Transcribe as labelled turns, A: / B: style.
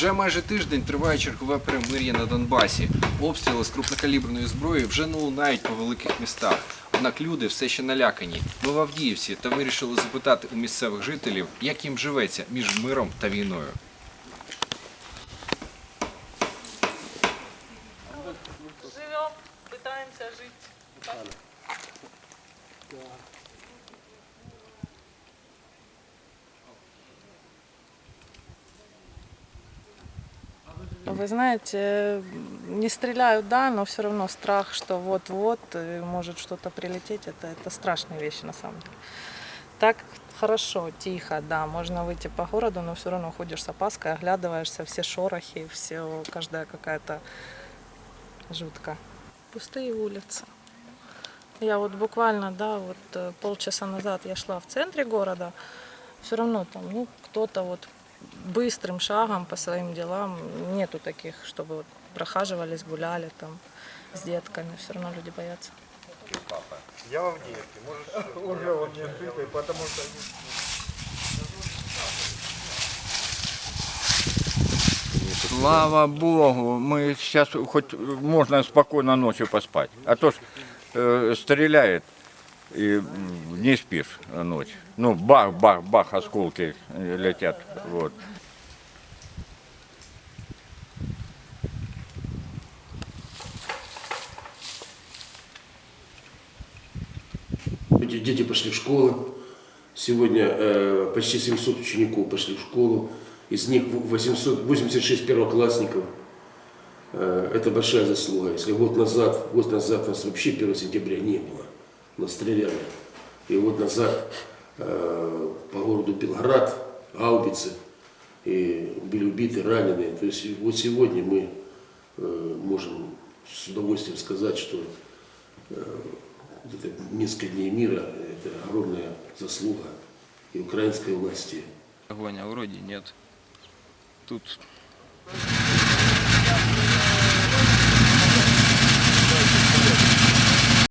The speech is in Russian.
A: Вже майже тиждень триває чергове перемир'я на Донбасі. Обстріли з крупнокаліберної зброї вже не лунають по великих містах. Однак люди все ще налякані. Ми в Авдіївці та вирішили запитати у місцевих жителів, як їм живеться між миром та війною.
B: Живем, пытаемся жить. Вы знаете, не стреляют, да, но все равно страх, что вот-вот э, может что-то прилететь, это, это страшные вещи на самом деле. Так хорошо, тихо, да, можно выйти по городу, но все равно ходишь с опаской, оглядываешься, все шорохи, все, каждая какая-то жутко. Пустые улицы. Я вот буквально, да, вот э, полчаса назад я шла в центре города, все равно там, ну, кто-то вот быстрым шагом по своим делам, нету таких, чтобы вот прохаживались, гуляли там с детками, все равно люди боятся.
C: Я в Авдеевке, может, уже он не открытый, потому что
D: Слава Богу, мы сейчас хоть можно спокойно ночью поспать. А то ж э, стреляет и не спишь ночь. Ну, бах, бах, бах, осколки летят. Вот.
E: Дети пошли в школу. Сегодня э, почти 700 учеников пошли в школу. Из них 886 первоклассников. Э, это большая заслуга. Если год назад, год назад нас вообще 1 сентября не было. Нас стреляли. И год назад э, по городу Белград гаубицы. И были убиты, ранены. То есть вот сегодня мы э, можем с удовольствием сказать, что вот это несколько дней мира – это огромная заслуга и украинской власти,
F: Огонь, а вроде нет. Тут